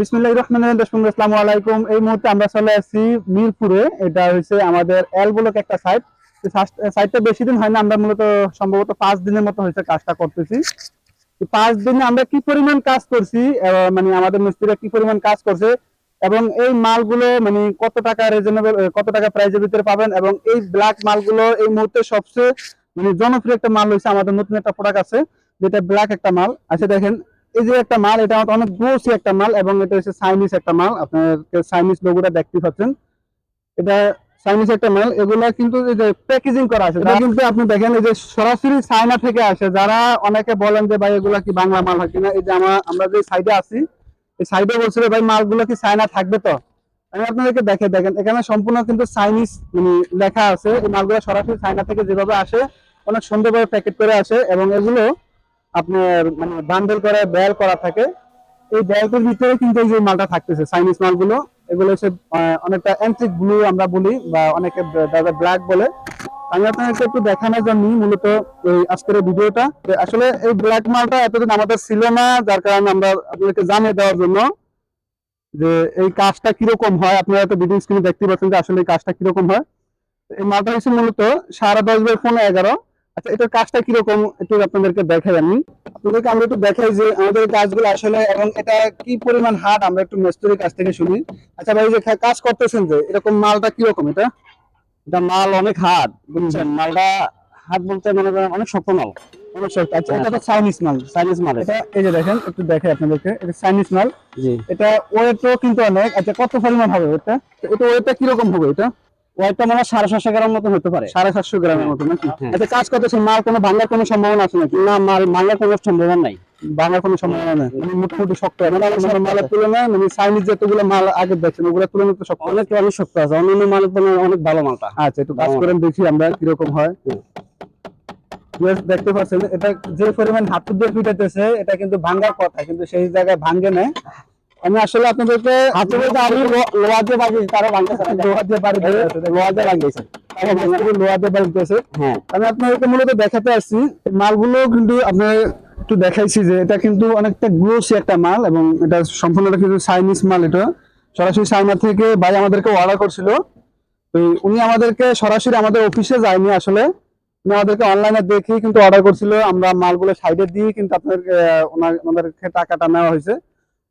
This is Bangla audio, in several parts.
বিসমিল্লাহির রহমানির রহিম। দর্শক আসসালামু আলাইকুম। এই মুহূর্তে আমরা চলে আসছি মিরপুরে। এটা আমাদের এল একটা সাইট সাইটটা বেশি দিন হয় না, আমরা মূলত সম্ভবত পাঁচ দিনের মতো হয়েছে কাজটা করতেছি। পাঁচ দিনে আমরা কি পরিমাণ কাজ করছি মানে আমাদের মিস্ত্রিরা কি পরিমাণ কাজ করছে, এবং এই মালগুলো মানে কত টাকা রিজনেবল কত টাকা প্রাইজের ভিতরে পাবেন, এবং এই ব্ল্যাক মালগুলো এই মুহূর্তে সবচেয়ে মানে জনপ্রিয় একটা মাল হয়েছে আমাদের নতুন একটা প্রোডাক্ট আছে, যেটা ব্ল্যাক একটা মাল। আছে দেখেন এই যে একটা মাল এটা অনেক গ্রোসি একটা মাল এবং এটা হচ্ছে চাইনিজ একটা মাল। আপনার চাইনিজ লোগোটা দেখতে পাচ্ছেন। এটা চাইনিজ একটা মাল। এগুলা কিন্তু এই যে প্যাকেজিং করা আছে। এটা কিন্তু আপনি দেখেন এই যে সরাসরি চায়না থেকে আসে। যারা অনেকে বলেন যে ভাই এগুলা কি বাংলা মাল হয় কিনা? এই যে আমরা আমরা যে সাইডে আছি এই সাইডে বলছিল ভাই মালগুলো কি চায়না থাকবে তো? আমি আপনাদেরকে দেখে দেখেন এখানে সম্পূর্ণ কিন্তু চাইনিজ মানে লেখা আছে। এই মালগুলো সরাসরি চায়না থেকে যেভাবে আসে অনেক সুন্দরভাবে প্যাকেট করে আসে এবং এগুলো আপনার মানে বান্ডেল করে বেল করা থাকে। এই ব্যাগের ভিতরে কিন্তু এই যে মালটা থাকতেছে চাইনিজ মালগুলো, এগুলো হচ্ছে অনেকটা অ্যান্টিক ব্লু আমরা বলি, বা অনেকে দাদা ব্ল্যাক বলে। আমি আপনাদেরকে একটু দেখানোর জন্য মূলত এই আজকের ভিডিওটা। আসলে এই ব্ল্যাক মালটা এতদিন আমাদের ছিল না, যার কারণে আমরা আপনাদেরকে জানিয়ে দেওয়ার জন্য যে এই কাজটা কীরকম হয়। আপনারা তো ভিডিও স্ক্রিনে দেখতে পাচ্ছেন যে আসলে এই কাজটা কীরকম হয়। এই মালটা হচ্ছে মূলত সাড়ে দশ বাই পনেরো এগারো। আচ্ছা এটার কাজটা কীরকম একটু আপনাদেরকে দেখাই আমি। আপনাদেরকে আমরা একটু দেখাই যে আমাদের কাজগুলো আসলে এবং এটা কি পরিমাণ হাট আমরা একটু মিস্ত্রির কাছ থেকে শুনি। আচ্ছা ভাই যে কাজ করতেছেন যে এরকম মালটা কীরকম এটা? এটা মাল অনেক হার্ড বুঝছেন? মালটা হাত বলতে মনে করেন অনেক শক্ত মাল। অনেক সস্তা আচ্ছা এটা তো চাইনিজ মাল। চাইনিজ মাল এটা। এই যে দেখেন একটু দেখাই আপনাদেরকে এটা চাইনিজ মাল। জি। এটা ওয়েটও কিন্তু অনেক আচ্ছা কত পরিমাণ হবে এটা এটা ওয়েটটা কীরকম হবে এটা? ওয়েটটা মনে হয় সাড়ে সাতশো গ্রাম মতো হতে পারে। সাড়ে সাতশো গ্রামের মতো নাকি? হ্যাঁ। আচ্ছা কাজ করতেছেন মাল কোনো ভাঙার কোনো সম্ভাবনা আছে নাকি? না মাল মালের কোনো সম্ভাবনা নাই। ভাঙার কোনো সম্ভাবনা নেই। মানে মোটামুটি শক্ত। মানে মালের তুলনায় মানে চাইনিজ যতগুলো মাল আগে দেখছেন ওগুলো তুলনায় তো শক্ত। অনেক অনেক শক্ত আছে অন্যান্য মালের তুলনায় অনেক ভালো মালটা। আচ্ছা একটু কাজ করেন দেখি আমরা কীরকম হয়। দেখতে পাচ্ছেন এটা যে পরিমাণ হাত দিয়ে পিটাইতেছে এটা কিন্তু ভাঙ্গার কথা কিন্তু সেই জায়গায় ভাঙ্গে নেয় আমি আসলে আপনাদেরকে হাতে বলতে আমি লো- দিয়ে বাগিয়েছি তারা ভাঙতেছে না। লোহা দিয়ে বাড়ি দিয়ে লোহা দিয়ে লাগিয়েছে দিয়ে বাড়ি দিতেছে হ্যাঁ। আমি আপনাদেরকে মূলত দেখাতে আসছি মালগুলো কিন্তু আপনার একটু দেখাইছি যে এটা কিন্তু অনেকটা গ্লোসি একটা মাল এবং এটা সম্পূর্ণ কিন্তু চাইনিজ মাল এটা। সরাসরি চাইনা থেকে ভাই আমাদেরকে অর্ডার করছিল। তো উনি আমাদেরকে সরাসরি আমাদের অফিসে যায়নি আসলে। উনি আমাদেরকে অনলাইনে দেখে কিন্তু অর্ডার করছিল। আমরা মালগুলো সাইডে দিয়ে কিন্তু আপনাদেরকে আহ, ওনার ওনাদেরকে টাকাটা নেওয়া হয়েছে।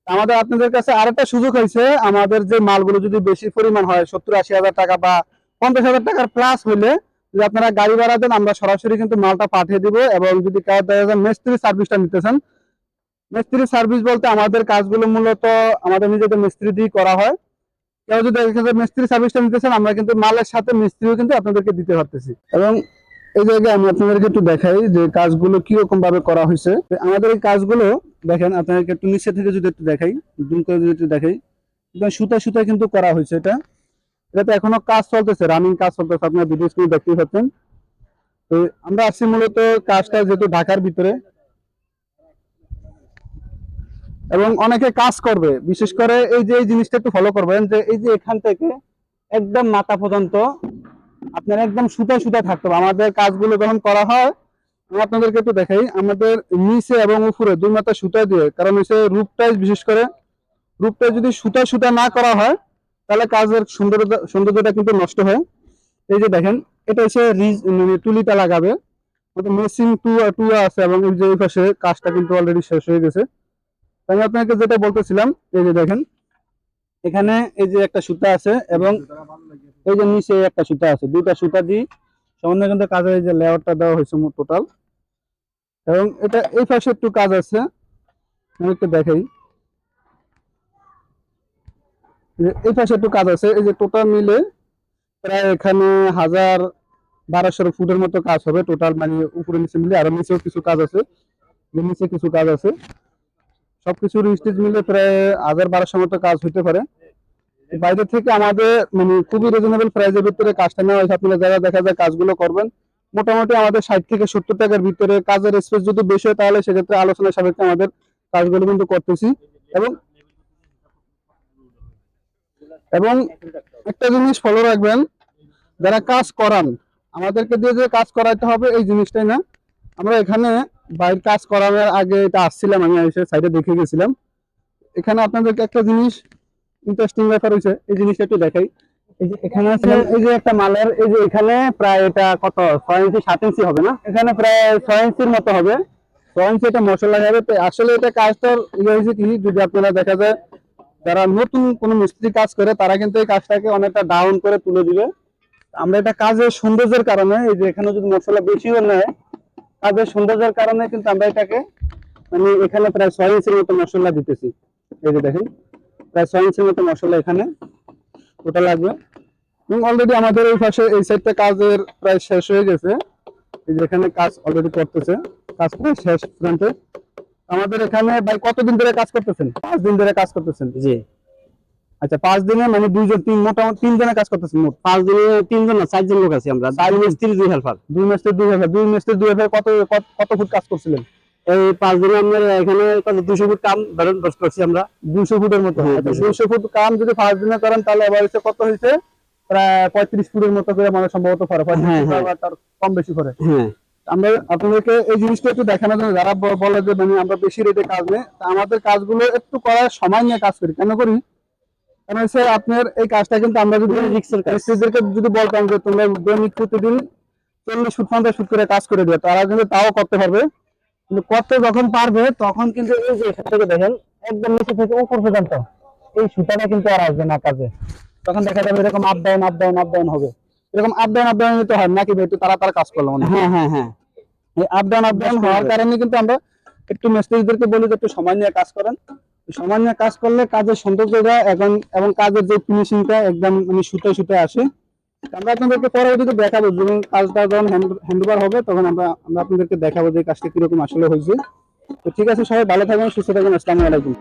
আমাদের আপনাদের কাছে আরেকটা সুযোগ হয়েছে। আমাদের যে মালগুলো যদি বেশি পরিমাণ হয়, সত্তর আশি হাজার টাকা বা পঞ্চাশ হাজার টাকার প্লাস হইলে যদি আপনারা গাড়ি ভাড়া দেন, আমরা সরাসরি কিন্তু মালটা পাঠিয়ে দিব এবং যদি দেখা যায় মিস্ত্রি সার্ভিসটা নিতেছেন মিস্ত্রি সার্ভিস বলতে আমাদের কাজগুলো মূলত আমাদের নিজেদের মিস্ত্রি দিয়ে করা হয়। কেউ যদি মিস্ত্রি সার্ভিসটা নিতেছেন আমরা কিন্তু মালের সাথে মিস্ত্রিও কিন্তু আপনাদেরকে দিতে পারতেছি। এবং এই জায়গায় আমি আপনাদেরকে একটু দেখাই যে কাজগুলো কীরকম ভাবে করা হয়েছে। আমাদের এই কাজগুলো, দেখেন আপনাদেরকে একটু নিচে থেকে যদি একটু দেখাই, জুম করে যদি একটু দেখাই সুতা সুতা কিন্তু করা হয়েছে এটা। এটাতে এখনও কাজ চলতেছে রানিং কাজ চলতেছে ভিডিও স্ক্রিনে দেখতেই পাচ্ছেন। তো আমরা আসছি মূলত কাজটা যেহেতু ঢাকার ভিতরে। এবং অনেকে কাজ করবে, বিশেষ করে এই যে এই জিনিসটা একটু ফলো করবেন যে এই যে এখান থেকে একদম মাথা পর্যন্ত আপনার একদম সুতা সুতা থাকতে হবে। আমাদের কাজগুলো যখন করা হয়, আমি আপনাদেরকে একটু দেখাই। আমাদের নিচে এবং উপরে দুই মাথা সুতা দিয়ে, কারণ হচ্ছে রূপটাই বিশেষ করে রূপটা যদি সুতা সুতা না করা হয়, তাহলে কাজের সৌন্দর্যতা সৌন্দর্যটা কিন্তু নষ্ট হয়। এই যে দেখেন, এটা হচ্ছে মানে তুলিটা লাগাবে। মেশিন টু টু আছে এবং যে এই পাশে কাজটা কিন্তু অলরেডি শেষ হয়ে গেছে। আমি আপনাকে যেটা বলতেছিলাম, এই যে দেখেন, এখানে এই যে একটা সুতা আছে এবং এই যে নিচে একটা সুতা আছে, দুইটা সুতা দিয়ে সামান্য কিন্তু কাজের এই যে লেয়ারটা দেওয়া হয়েছে টোটাল এবং এটা এই পাশে একটু কাজ আছে, আমি একটু দেখাই। এই পাশে একটু কাজ আছে, এই যে টোটাল মিলে প্রায় এখানে হাজার বারোশো ফুটের মতো কাজ হবে টোটাল মানে উপরে নিচে মিলে, আর নিচেও কিছু কাজ আছে নিচে কিছু কাজ আছে। সবকিছুর স্টেজ মিলে প্রায় হাজার বারোশো মতো কাজ হতে পারে। বাইরে থেকে আমাদের মানে খুবই রিজনেবল প্রাইসের ভিতরে কাজটা নেওয়া হয়েছে। আপনারা যারা দেখা যায় কাজগুলো করবেন, মোটামুটি আমাদের ষাট থেকে সত্তর টাকার ভিতরে কাজের স্পেস যদি বেশি হয়, তাহলে সেক্ষেত্রে আলোচনা সাপেক্ষে আমাদের কাজগুলো কিন্তু করতেছি। এবং এবং একটা জিনিস ফলো রাখবেন, যারা কাজ করান, আমাদেরকে দিয়ে যে কাজ করাইতে হবে, এই জিনিসটাই না। আমরা এখানে বাইরের কাজ করানোর আগে এটা আসছিলাম, আমি এসে সাইডে দেখে গেছিলাম। এখানে আপনাদেরকে একটা জিনিস ইন্টারেস্টিং ব্যাপার হয়েছে এই জিনিসটা একটু দেখাই। এই যে এখানে আছে এই যে একটা মালের এই যে এখানে প্রায় এটা কত? ছয় ইঞ্চি সাত ইঞ্চি হবে না? এখানে প্রায় ছয় ইঞ্চির মতো হবে। ছয় ইঞ্চি এটা মশলা যাবে তো আসলে এটা কাজটার ইয়ে হয়েছে কি যদি আপনারা দেখা যায় যারা নতুন কোনো মিস্ত্রি কাজ করে তারা কিন্তু এই কাজটাকে অনেকটা ডাউন করে তুলে দিবে। আমরা এটা কাজের সৌন্দর্যের কারণে এই যে এখানে যদি মশলা বেশিও নেয় কাজের সৌন্দর্যের কারণে কিন্তু আমরা এটাকে মানে এখানে প্রায় ছয় ইঞ্চির মতো মশলা দিতেছি। এই যে দেখেন। প্রায় ছয় ইঞ্চির মতো মশলা এখানে ওটা লাগবে। এবং অলরেডি আমাদের এই পাশে এই সাইডটা কাজের প্রায় শেষ হয়ে গেছে। এই যে এখানে কাজ অলরেডি করতেছে। কাজ প্রায় শেষ প্রান্তে আমাদের এখানে ভাই কতদিন ধরে কাজ করতেছেন? পাঁচ দিন ধরে কাজ করতেছেন? জি। আচ্ছা পাঁচ দিনে মানে দুইজন তিন মোটামুটি তিন জনে কাজ করতেছেন মোট? পাঁচ দিনে তিনজন না চারজন লোক আছি আমরা। চার মিস্ত্রি দুই হেল্পার। দুই মাসের দুই হাজার দুই মাসের দুই কত কত- কত ফুট কাজ করছিলেন? এই পাঁচ দিনে আমরা এখানে কত দুশো ফুট কাম ধরেন দশ করছি আমরা দুইশো ফুটের মতো। আচ্ছা, 200 দুইশো ফুট কাম যদি পাঁচ দিনে করেন তাহলে এবার হচ্ছে কত হয়েছে? প্রায় পঁয়ত্রিশ ফুটের মতো করে মানে সম্ভবত হ্যাঁ, হ্যাঁ। তার কম বেশি করে হ্যাঁ। আমরা আপনাদেরকে এই জিনিসটা একটু দেখানোর জন্য যারা বলে যে মানে আমরা বেশি রেটে কাজ নেই আমাদের কাজগুলো একটু করার সময় নিয়ে কাজ করি। কেন করি? কারণ হচ্ছে আপনার এই কাজটা কিন্তু আমরা যদি রিক্সের কাজ। মিস্ত্রিদেরকে যদি বলতাম যে তোমরা দৈনিক প্রতিদিন চল্লিশ ফুট পঞ্চাশ ফুট করে কাজ করে দিও তারা কিন্তু তাও করতে পারবে। কিন্তু করতে যখন পারবে তখন কিন্তু এই যে এখান থেকে দেখেন একদম নিচে থেকে উপর পর্যন্ত এই সুতাটা কিন্তু আর আসবে না কাজে। তখন দেখা যাবে এরকম up down up down up down হবে। এরকম আপ ডাউন আপ ডাউন তো হয় নাকি একটু তারা তারা কাজ করলাম মনে হয়। হ্যাঁ হ্যাঁ। হ্যাঁ এই আপ ডাউন আপ ডাউন হওয়ার কারণে কিন্তু আমরা একটু মিস্ত্রিদেরকে বলি যে একটু সময় নিয়ে কাজ করেন। সময় নিয়ে কাজ করলে কাজের সৌন্দর্যটা এবং এবং কাজের যে ফিনিশিংটা একদম মানে সুতো সুতো আসে। আমরা আপনাদেরকে পরে পরবর্তীতে দেখাবো, যখন কাজটা যখন হ্যান্ডওভার হবে, তখন আমরা আমরা আপনাদেরকে দেখাবো যে কাজটা কীরকম আসলে হয়েছে। তো ঠিক আছে সবাই ভালো থাকবেন, সুস্থ থাকবেন, আসসালামু আলাইকুম।